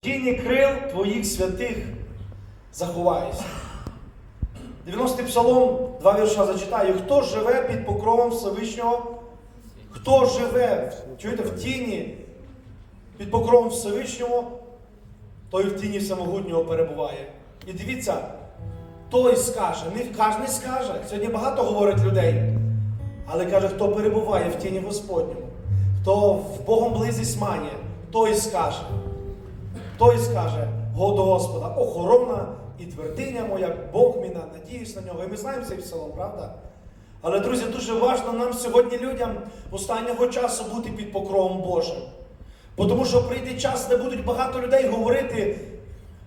тіні крил твоїх святих заховаюся. 90-й псалом, два вірша зачитаю. Хто живе під покровом Всевишнього? Хто живе, чуєте, в тіні під покровом Всевишнього, той в тіні всемогутнього перебуває. І дивіться, той скаже, не кожен скаже. Сьогодні багато говорить людей. Але каже, хто перебуває в тіні Господньому, хто в Богом близість має, той скаже. Той скаже «Го до Господа, охорона і твердиня моя, Бог мій, надіюсь на нього. І ми знаємо цей псалом, правда? Але, друзі, дуже важливо нам сьогодні людям останнього часу бути під покровом Божим. Бо тому що прийде час, де будуть багато людей говорити,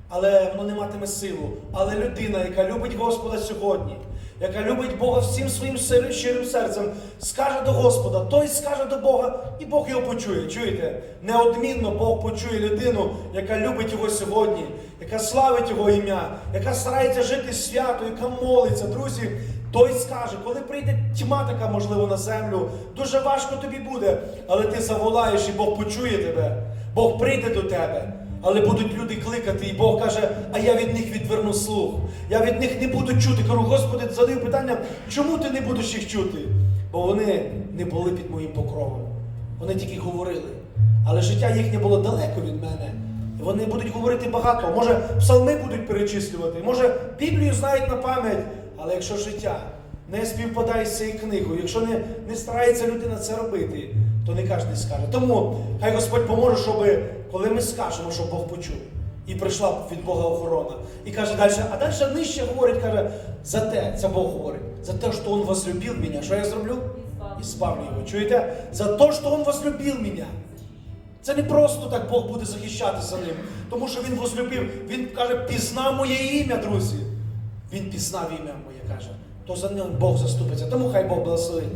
але воно не матиме силу. Але людина, яка любить Господа сьогодні, яка любить Бога всім своїм щирим серцем, скаже до Господа, той скаже до Бога, і Бог його почує. Чуєте? Неодмінно Бог почує людину, яка любить його сьогодні, яка славить його ім'я, яка старається жити свято, яка молиться, друзі. Той скаже, коли прийде тьма така, можливо, на землю, дуже важко тобі буде, але ти заволаєш, і Бог почує тебе. Бог прийде до тебе. Але будуть люди кликати, і Бог каже, а я від них відверну слух. Я від них не буду чути. Кажу, Господи, задаю питання, чому ти не будеш їх чути? Бо вони не були під моїм покровом. Вони тільки говорили. Але життя їхнє було далеко від мене. Вони будуть говорити багато. Може, псалми будуть перечислювати, може, Біблію знають на пам'ять. Але якщо життя не співпадає з цією книгою, якщо не, не старається людина це робити, то не кожен скаже. Тому хай Господь поможе, щоб коли ми скажемо, щоб Бог почув. І прийшла від Бога охорона. І каже далі, а далі нижче говорить, каже, за те, це Бог говорить, за те, що Він возлюбив мене. Що я зроблю? І спавлю його. Чуєте? За те, що Він возлюбив мене. Це не просто так Бог буде захищатися ним, тому що Він возлюбив. Він каже, пізнав моє ім'я, друзі. Він пізнав ім'я моє, каже. То за ним Бог заступиться. Тому хай Бог благословить.